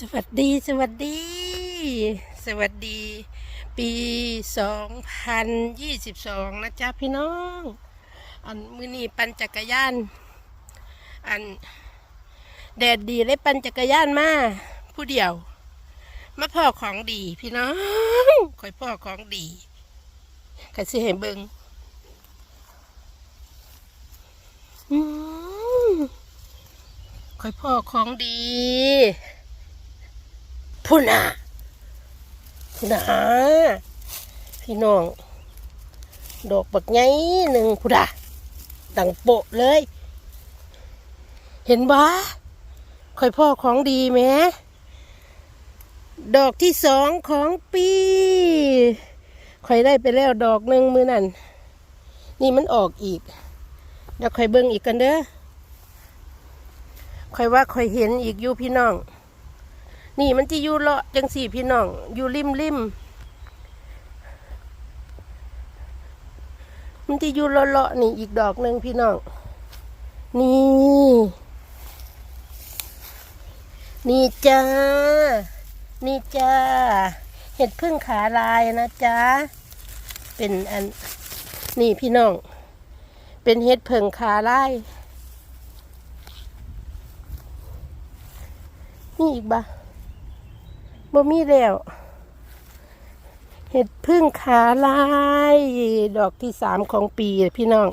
สวัสดีสวัสดี สวัสดี ปีสองพันยี่สิบสองนะจ๊ะพี่น้อง อันมือนี้ปั่นจักรยาน อันแดดดีเลยปั่นจักรยานมาผู้เดียว มาพ่อของดีพี่น้องคอยพ่อของดีกะสิเห็นเบิงคอยพ่อของดี พุ่นอะพุ่นอะพี่น้อง ดอกบักไงหนึ่งพุ่นอะดังโปะเลย เห็นบ่คอยพ่อของดีไหมดอกที่สองของปีคอยได้ไปแล้วดอกหนึ่งมือนั่น นี่มันออกอีก เดี๋ยวคอยเบิ่งอีกกันเด้อคอยว่าคอยเห็นอีกอยู่พี่น้อง นี่มันจะอยู่เลาะจังสี่พี่น้อง อยู่ริมริมมันจะอยู่เลาะเลาะนี่อีกดอกหนึ่งพี่น้อง นี่ นี่จ้า นี่จ้า เห็ดพึ่งขาลายนะจ้า เป็นอัน นี่พี่น้อง เป็นเห็ดเผิงขาลายนี่อีกบ่ บ่มีแล้ว เห็ดพึ่งขาลาย ดอกที่สามของปีพี่น้อง